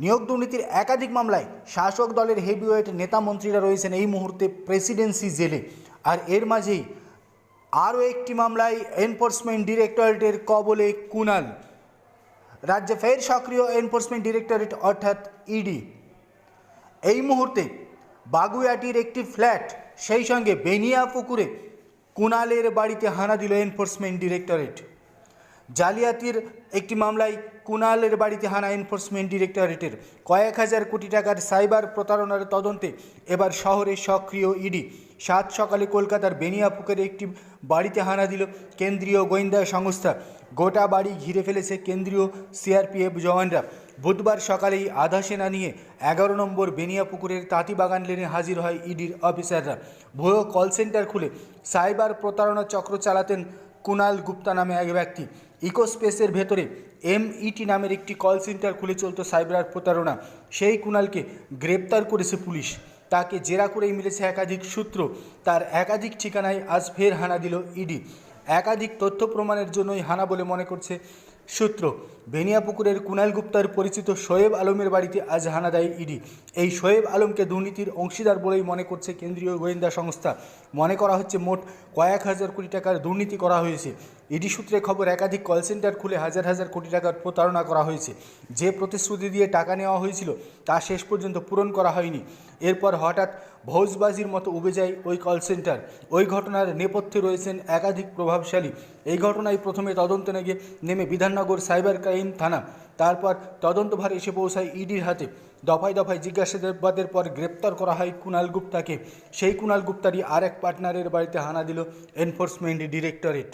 নিয়োগ দুর্নীতির একাধিক মামলায় শাসক দলের হেভিওয়েট নেতা মন্ত্রীরা রয়েছেন এই মুহূর্তে প্রেসিডেন্সি জেলে। আর এর মাঝেই আরও একটি মামলায় এনফোর্সমেন্ট ডিরেক্টরেটের কবলে কুনাল রাজ্যে ফের সক্রিয় এনফোর্সমেন্ট ডিরেক্টরেট অর্থাৎ ইডি। এই মুহূর্তে বাগুইয়াটির একটি ফ্ল্যাট, সেই সঙ্গে বেনিয়া পুকুরে কুনালের বাড়িতে হানা দিল এনফোর্সমেন্ট ডিরেক্টরেট। জালিয়াতির একটি মামলায় কুনালের বাড়িতে হানা এনফোর্সমেন্ট ডিরেক্টরেটের। কয়েক হাজার কোটি টাকার সাইবার প্রতারণার তদন্তে এবার শহরে সক্রিয় ইডি। সাত সকালে কলকাতার বেনিয়াপুকুরে একটি বাড়িতে হানা দিল কেন্দ্রীয় গোয়েন্দা সংস্থা। গোটা বাড়ি ঘিরে ফেলেছে কেন্দ্রীয় সিআরপিএফ জওয়ানরা। বুধবার সকালেই আধা সেনা নিয়ে এগারো নম্বর বেনিয়াপুকুরের তাঁতিবাগান লেনে হাজির হয় ইডির অফিসাররা। ভুয়ো কল সেন্টার খুলে সাইবার প্রতারণা চক্র চালাতেন কুনাল গুপ্তা নামে এক ব্যক্তি। ইকোস্পেসের ভেতরে এমইটি নামের একটি কল সেন্টার খুলে চলত সাইবার প্রতারণা। সেই কুনালকে গ্রেপ্তার করেছে পুলিশ। তাকে জেরা করেই মিলেছে একাধিক সূত্র। তার একাধিক ঠিকানায় আজ ফের হানা দিল ইডি। একাধিক তথ্য প্রমাণের জন্যই হানা বলে মনে করছে সূত্র, বেনিয়াপুকুরের কুনাল গুপ্তার পরিচিত শোয়েব আলমের বাড়িতে আজ হানা দেয় ইডি। এই শোয়েব আলমকে দুর্নীতির অংশীদার বলেই মনে করছে কেন্দ্রীয় গোয়েন্দা সংস্থা। মনে করা হচ্ছে মোট কয়েক হাজার কোটি টাকার দুর্নীতি করা হয়েছে। ইডি সূত্রে খবর, একাধিক কল সেন্টার খুলে হাজার হাজার কোটি টাকার প্রতারণা করা হয়েছে। যে প্রতিশ্রুতি দিয়ে টাকা নেওয়া হয়েছিল, তা শেষ পর্যন্ত পূরণ করা হয়নি। এরপর হঠাৎ ভোজবাজির মতো উবে যায় ওই কল সেন্টার ওই ঘটনার নেপথ্যে রয়েছেন একাধিক প্রভাবশালী। এই ঘটনায় প্রথমে তদন্ত নেগে নেমে বিধাননগর সাইবার ক্রাইম থানা। তারপর তদন্তভার এসে পৌঁছায় ইডির হাতে। দফায় দফায় জিজ্ঞাসাবাদের পর গ্রেপ্তার করা হয় কুনাল গুপ্তাকে। সেই কুনাল গুপ্তারই আর এক পার্টনারের বাড়িতে হানা দিল এনফোর্সমেন্ট ডিরেক্টরেট